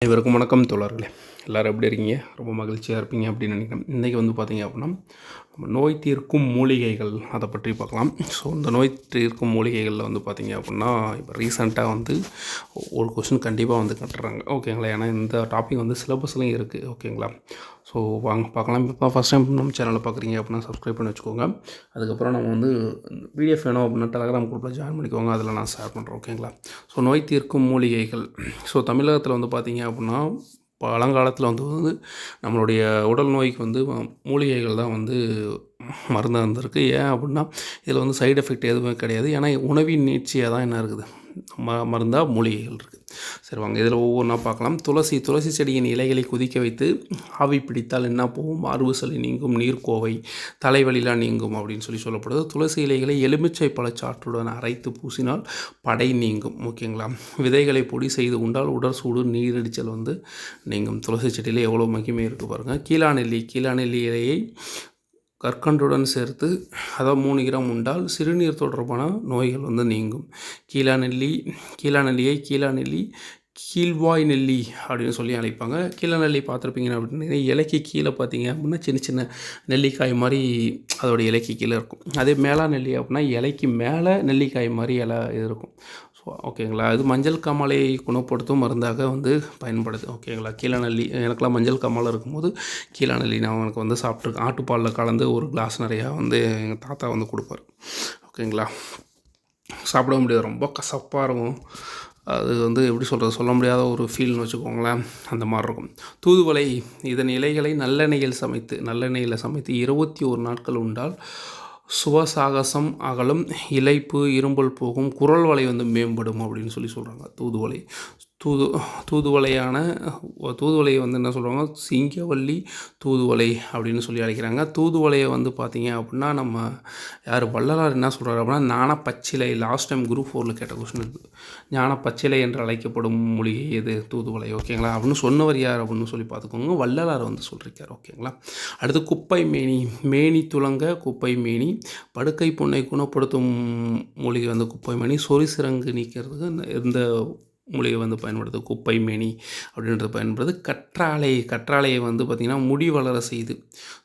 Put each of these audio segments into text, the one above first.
அனைவருக்கும் வணக்கம் தோழர்களே. எல்லோரும் எப்படி இருக்கீங்க? ரொம்ப மகிழ்ச்சியாக இருப்பீங்க அப்படின்னு நினைக்கிறேன். இன்றைக்கி வந்து பார்த்தீங்க அப்படின்னா நம்ம நோய் தீர்க்கும் மூலிகைகள் அதை பற்றி பார்க்கலாம் ஸோ இந்த நோய் தீர்க்கும் மூலிகைகளில் வந்து பார்த்தீங்க அப்படின்னா இப்போ ரீசெண்டாக வந்து ஒரு கொஷின் கண்டிப்பாக வந்து கட்டுறாங்க. ஓகேங்களா ஏன்னா இந்த டாபிக் வந்து சிலபஸ்லையும் இருக்குது ஓகேங்களா ஸோ வாங்க பார்க்கலாம் இப்போ ஃபஸ்ட் டைம் நம்ம சேனலில் பார்க்குறீங்க அப்படின்னா சப்ஸ்கிரைப் பண்ணி வச்சுக்கோங்க. அதுக்கப்புறம் நம்ம வந்து பிடிஎஃப் வேணும் அப்படின்னா டெலகிராம் குரூப்பில் ஜாயின் பண்ணிக்கோங்க. அதில் நான் ஷேர் பண்ணுறேன் ஓகேங்களா ஸோ நோய் தீர்க்கும் மூலிகைகள். ஸோ தமிழகத்தில் வந்து பார்த்தீங்க அப்படின்னா பழங்காலத்தில் வந்து வந்து நம்மளுடைய உடல் நோய்க்கு வந்து மூலிகைகள் தான் வந்து மருந்தாக இருந்திருக்கு. ஏன் அப்படின்னா இதில் வந்து சைடு எஃபெக்ட் எதுவுமே கிடையாது. ஏன்னா உணவின் நீட்சியாக தான் என்ன இருக்குது? ம மருந்தாக மூலிகைகள் இருக்குது சரி வாங்க. இதில் ஒவ்வொன்றா பார்க்கலாம். துளசி துளசி செடியின் இலைகளை குதிக்க வைத்து ஆவி பிடித்தால் என்ன போகும்? மார்பு சளி நீங்கும் நீர்க்கோவை தலைவலிலாம் நீங்கும் அப்படின்னு சொல்லி சொல்லப்படுது. துளசி இலைகளை எலுமிச்சை பழச்சாற்றுடன் அரைத்து பூசினால் படை நீங்கும். ஓகேங்களா? விதைகளை பொடி செய்து உண்டால் உடற் சூடு நீரடிச்சல் வந்து நீங்கும். துளசி செடியில் எவ்வளோ மகிமை இருக்குது பாருங்கள் கீழாநெல்லி கீழாநெல்லி இலையை கற்கண்டுடன் சேர்த்து அதை மூணு கிராம் உண்டால் சிறுநீர் தொடர்பான நோய்கள் வந்து நீங்கும். கீழா நெல்லி கீழா நெல்லியை கீழா நெல்லி கீழ்வாய் நெல்லி அப்படின்னு சொல்லி அழைப்பாங்க. கீழே நெல்லி பார்த்துருப்பீங்க அப்படின்னு இலைக்கு கீழே பார்த்தீங்க அப்படின்னா சின்ன சின்ன நெல்லிக்காய் மாதிரி அதோட இலைக்கு கீழே இருக்கும். அதே மேலா நெல்லி அப்படின்னா இலைக்கு மேலே நெல்லிக்காய் மாதிரி இலை இது இருக்கும். ஸோ ஓகேங்களா? அது மஞ்சள் காமாலை குணப்படுத்தும் மருந்தாக வந்து பயன்படுது. ஓகேங்களா? கீழநல்லி எனக்குலாம் மஞ்சள் காமாலை இருக்கும்போது கீழநல்லி நான் எனக்கு வந்து சாப்பிட்ருக்கேன் ஆட்டுப்பாலில் கலந்து ஒரு கிளாஸ் நிறையா வந்து எங்கள் தாத்தா வந்து கொடுப்பார். ஓகேங்களா? சாப்பிட முடியாது. ரொம்ப கசப்பாக இருக்கும். அது வந்து எப்படி சொல்கிறது சொல்ல முடியாத ஒரு ஃபீல்னு வச்சுக்கோங்களேன். அந்த மாதிரி இருக்கும். தூதுவளை இதன் இலைகளை நல்லெண்ணெயில் சமைத்து நல்லெண்ணெயில் சமைத்து இருபத்தி ஒரு நாட்கள் உண்டால் சுவசாகசம் அகலும் இலைப்பு இரும்பல் போகும் குரல் வலை வந்து மேம்படும் அப்படின்னு சொல்லி சொல்கிறாங்க தூதுவலை தூது தூதுவளையான தூதுவளையை வந்து என்ன சொல்கிறாங்க சிங்கவல்லி தூதுவளை அப்படின்னு சொல்லி அழைக்கிறாங்க. தூதுவளையை வந்து பார்த்தீங்க அப்படின்னா நம்ம யார்? வள்ளலார் என்ன சொல்கிறார் அப்படின்னா ஞான பச்சிலை லாஸ்ட் டைம் குரூப் ஃபோரில் கேட்ட கொஸ்டின் இருக்குது ஞான பச்சிலை என்று அழைக்கப்படும் மூலிகை எது? தூதுவளை ஓகேங்களா? அப்படின்னு சொன்னவர் யார் அப்படின்னு சொல்லி பார்த்துக்கோங்க. வள்ளலார் வந்து சொல்லியிருக்கார் ஓகேங்களா? அடுத்து குப்பை மேனி மேனி துளங்க குப்பை மேனி. படுக்கை புண்ணை குணப்படுத்தும் மொழிகை வந்து குப்பை மேனி. சொறி சிறங்கு நீக்கிறதுக்கு இந்த மூலிகை வந்து பயன்படுது குப்பை மேனி அப்படின்றது பயன்படுது. கற்றாழை கற்றாழையை வந்து பார்த்திங்கன்னா முடி வளர செய்து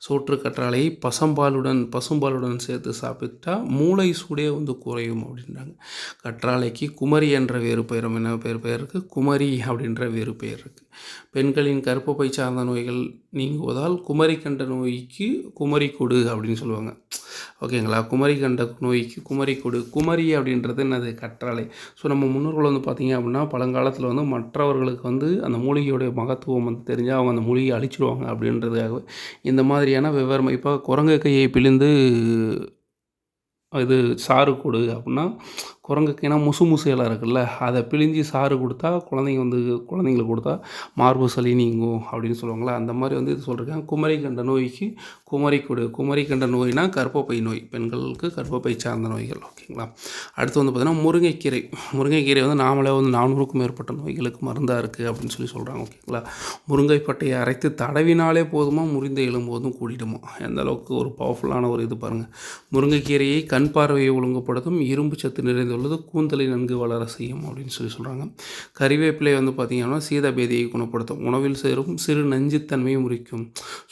சோற்று கற்றாழையை பசம்பாலுடன் பசும்பாலுடன் சேர்த்து சாப்பிட்டா மூளை சூடே வந்து குறையும் அப்படின்றாங்க. கற்றாழைக்கு குமரி என்ற வேறு பெயரும் என்ன பெயர் பெயர் இருக்குது குமரி அப்படின்ற வேறு பெயர் இருக்குது பெண்களின் கற்பப்பை சார்ந்த நோய்கள் நீங்குவதால் குமரி கண்ட நோய்க்கு குமரி கொடு அப்படின்னு சொல்லுவாங்க. ஓகேங்களா? குமரி கண்ட நோய்க்கு குமரி கொடு. குமரி அப்படின்றது என்னது? கற்றாழை. ஸோ நம்ம முன்னோர்கள் வந்து பார்த்திங்க அப்படின்னா பழங்காலத்தில் வந்து மற்றவர்களுக்கு வந்து அந்த மூலிகையுடைய மகத்துவம் வந்து தெரிஞ்சால் அவங்க அந்த மூலிகையை அழிச்சிருவாங்க அப்படின்றதுக்காகவே இந்த மாதிரியான வெவ்வேறு இப்போ குரங்கு கையை பிழிந்து இது சாறு கொடு அப்படின்னா குரங்குக்கு ஏன்னா முசு முசு இலை இருக்குல்ல அதை பிழிஞ்சி சாறு கொடுத்தா குழந்தைங்க வந்து குழந்தைங்களுக்கு கொடுத்தா மார்பு சளி நீங்கும் அப்படின்னு சொல்லுவாங்களா அந்த மாதிரி வந்து இது சொல்லியிருக்கேன் குமரி கண்ட நோய்க்கு குமரி கொடு குமரி கண்ட நோய்னா கர்ப்பப்பை நோய் பெண்களுக்கு கர்ப்பப்பை சார்ந்த நோய்கள் ஓகேங்களா? அடுத்து வந்து பார்த்திங்கன்னா முருங்கைக்கீரை முருங்கைக்கீரை வந்து நாமளே வந்து நானூறுக்கும் மேற்பட்ட நோய்களுக்கு மருந்தாக இருக்குது அப்படின்னு சொல்லி சொல்கிறாங்க ஓகேங்களா? முருங்கைப்பட்டையை அரைத்து தடவினாலே போதுமா முறிந்த எழும்போதும் கூடிடுமா? எந்த அளவுக்கு ஒரு பவர்ஃபுல்லான ஒரு இது பாருங்கள் முருங்கைக்கீரையை கண் பார்வையை ஒழுங்குபடுத்தும் இரும்பு சத்து நிறைந்த உள்ளது கூந்தலை நன்கு வளர செய்யும் அப்படின்னு சொல்லி சொல்கிறாங்க கறிவேப்பிலை வந்து பார்த்திங்கன்னா சீதபேதியை குணப்படுத்தும். உணவில் சேரும் சிறு நஞ்சுத்தன்மையை முறிக்கும்.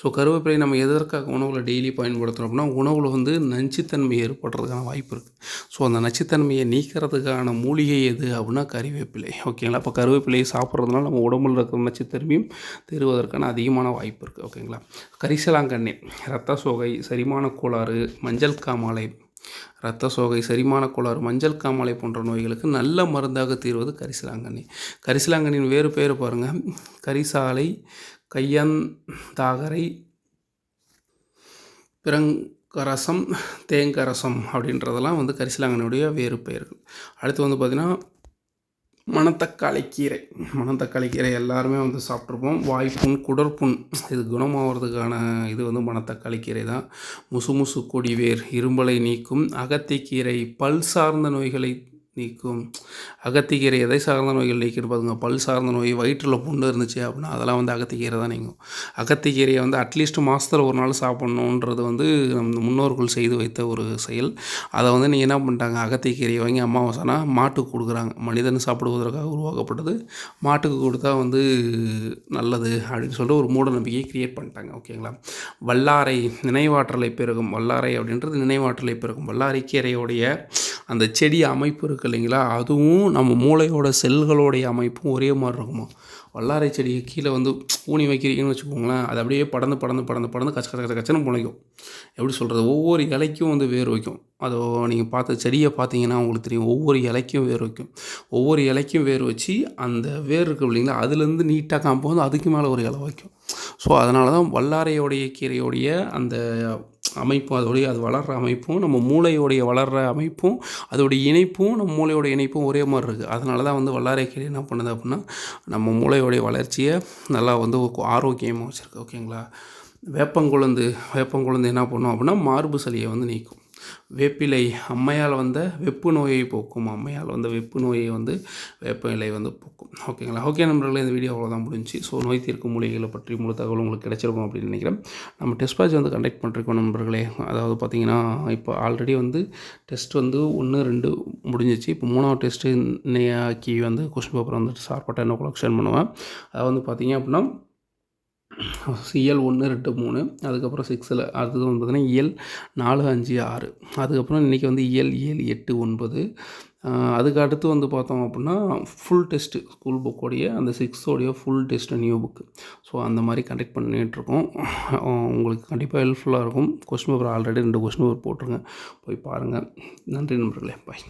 ஸோ கருவேப்பிலை நம்ம எதற்காக உணவில் டெய்லி பயன்படுத்துகிறோம் அப்படின்னா உணவில் வந்து நஞ்சுத்தன்மை ஏற்படுறதுக்கான வாய்ப்பு இருக்குது ஸோ அந்த நச்சுத்தன்மையை நீக்கிறதுக்கான மூலிகை எது அப்படின்னா கறிவேப்பிலை. ஓகேங்களா இப்போ கருவேப்பிலையை சாப்பிட்றதுனால நம்ம உடம்புல இருக்கிற நச்சுத்தன்மையும் தெருவதற்கான அதிகமான வாய்ப்பு இருக்குது ஓகேங்களா கரிசலாங்கண்ணி ரத்த சோகை செரிமான கோளாறு மஞ்சள் காமாலை இரத்த சோகை செரிமான கோளாறு மஞ்சள் காமாலை போன்ற நோய்களுக்கு நல்ல மருந்தாக தீர்வது கரிசலாங்கண்ணி. கரிசலாங்கண்ணின் வேறு பேர் பாருங்கள் கரிசாலை கையந்தாகரை பிறங்கரசம் தேங்கரசம் அப்படின்றதெல்லாம் வந்து கரிசலாங்கண்ணியுடைய வேறு பெயர்கள். அடுத்து வந்து பார்த்திங்கன்னா மணத்தக்காளி கீரை. மணத்தக்காளி கீரை எல்லாருமே வந்து சாப்பிட்ருப்போம். வாய்ப்புண் குடற்புண் இது குணமாகிறதுக்கான இது வந்து மணத்தக்காளி கீரை தான். முசு முசு கொடிவேர் இரும்பலை நீக்கும் அகத்திக்கீரை பல் சார்ந்த நோய்களை நீக்கும். அகத்திக்கீரை எதை சார்ந்த நோய்கள் நீக்கிட்டு பாருங்க. பல் சார்ந்த நோய் வயிற்றில் புண்ணு இருந்துச்சு அப்படின்னா அதெல்லாம் வந்து அகத்திக்கீரை தான் நீங்கும். அகத்திக்கீரையை வந்து அட்லீஸ்ட் மாதத்தில் ஒரு நாள் சாப்பிட்ணுன்றது வந்து நம் முன்னோர்கள் செய்து வைத்த ஒரு செயல். அதை வந்து நீங்கள் என்ன பண்ணிட்டாங்க? அகத்திக்கீரையை வாங்கி அமாவாசைனா மாட்டுக்கு கொடுக்குறாங்க. மனிதன் சாப்பிடுவதற்காக உருவாக்கப்பட்டது. மாட்டுக்கு கொடுத்தா வந்து நல்லது அப்படின்னு சொல்லிட்டு ஒரு மூட நம்பிக்கையை கிரியேட் பண்ணிட்டாங்க. ஓகேங்களா வல்லாரை நினைவாற்றலை பெருகும். வல்லாரை அப்படின்றது நினைவாற்றலை பெருகும். வல்லாரை கீரையோடைய அந்த செடி அமைப்பு இருக்குது இல்லைங்களா? அதுவும் நம்ம மூளையோட செல்களோடைய அமைப்பும் ஒரே மாதிரி இருக்குமா? வல்லாரை செடியை கீழே வந்து ஊனி வைக்கிறீங்கன்னு வச்சுக்கோங்களேன். அது அப்படியே படந்து படந்து படந்து படந்து கச்ச கச்ச கச்சன்னு முளைக்கும் எப்படி சொல்கிறது ஒவ்வொரு இலைக்கும் வந்து வேர் வைக்கும். அதை நீங்கள் பார்த்த செடியை பார்த்தீங்கன்னா உங்களுக்கு தெரியும். ஒவ்வொரு இலைக்கும் வேர் வைக்கும். ஒவ்வொரு இலைக்கும் வேர் வச்சு அந்த வேர் இருக்குது இல்லைங்களா? அதுலேருந்து நீட்டாக காம்போ வந்து அதுக்கு மேலே ஒரு இலை வைக்கும். ஸோ அதனால தான் வல்லாரையோடைய கீரையோடைய அந்த அமைப்பும் அதோடைய அது வளர்கிற அமைப்பும் நம்ம மூளையோடைய வளர்கிற அமைப்பும் அதோடைய இணைப்பும் நம்ம மூளையோட இணைப்பும் ஒரே மாதிரி இருக்குது அதனால தான் வந்து வல்லாரை கீரை என்ன பண்ணுது அப்படின்னா நம்ம மூளையோடைய வளர்ச்சியை நல்லா வந்து ஆரோக்கியமாக வச்சுருக்கு. ஓகேங்களா? வேப்பங்குழந்து வேப்பங்குழந்து என்ன பண்ணும் அப்படின்னா மார்பு சளியை வந்து நீக்கும். வேப்பிலை அம்மையால் வந்த வெப்பு நோயை போக்கும். அம்மையால் வந்த வெப்பு நோயை வந்து வேப்ப இலை வந்து போக்கும். ஓகேங்களா ஓகே நண்பர்களே இந்த வீடியோ அவ்வளோதான் முடிஞ்சு ஸோ நோய் தீர்க்கும் மூலிகைகளை பற்றி முழு தகவல் உங்களுக்கு கிடைச்சிருக்கும் அப்படின்னு நினைக்கிறேன். நம்ம டெஸ்ட் பேட்ச் வந்து கண்டக்ட் பண்ணிருக்கோம் நண்பர்களே. அதாவது பார்த்திங்கன்னா இப்போ ஆல்ரெடி வந்து டெஸ்ட் வந்து ஒன்று ரெண்டு முடிஞ்சிச்சு. இப்போ மூணாவது டெஸ்ட்டு இன்னையாக்கி வந்து கொஸ்டின் பேப்பர் வந்து சார்பட்டை என்ன கொலெக்ஷன் பண்ணுவேன். அதை வந்து பார்த்திங்க அப்படின்னா இயல் ஒன்று ரெண்டு மூணு அதுக்கப்புறம் சிக்ஸில் அடுத்தது வந்து பார்த்திங்கன்னா இயல் நாலு அஞ்சு ஆறு. அதுக்கப்புறம் இன்றைக்கி வந்து இயல் ஏழு எட்டு ஒன்பது. அதுக்கு அடுத்து வந்து பார்த்தோம் அப்படின்னா ஃபுல் டெஸ்ட்டு ஸ்கூல் புக்கோடைய அந்த சிக்ஸோடைய full test new book so அந்த மாதிரி கண்டக்ட் பண்ணிகிட்ருக்கோம் உங்களுக்கு கண்டிப்பாக ஹெல்ப்ஃபுல்லாக இருக்கும். கொஸ்டின் பேப்பர் ஆல்ரெடி ரெண்டு கொஸ்டின் பேப்பர் போட்டிருங்க. போய் பாருங்கள் நன்றி நண்பர்களே. பாய்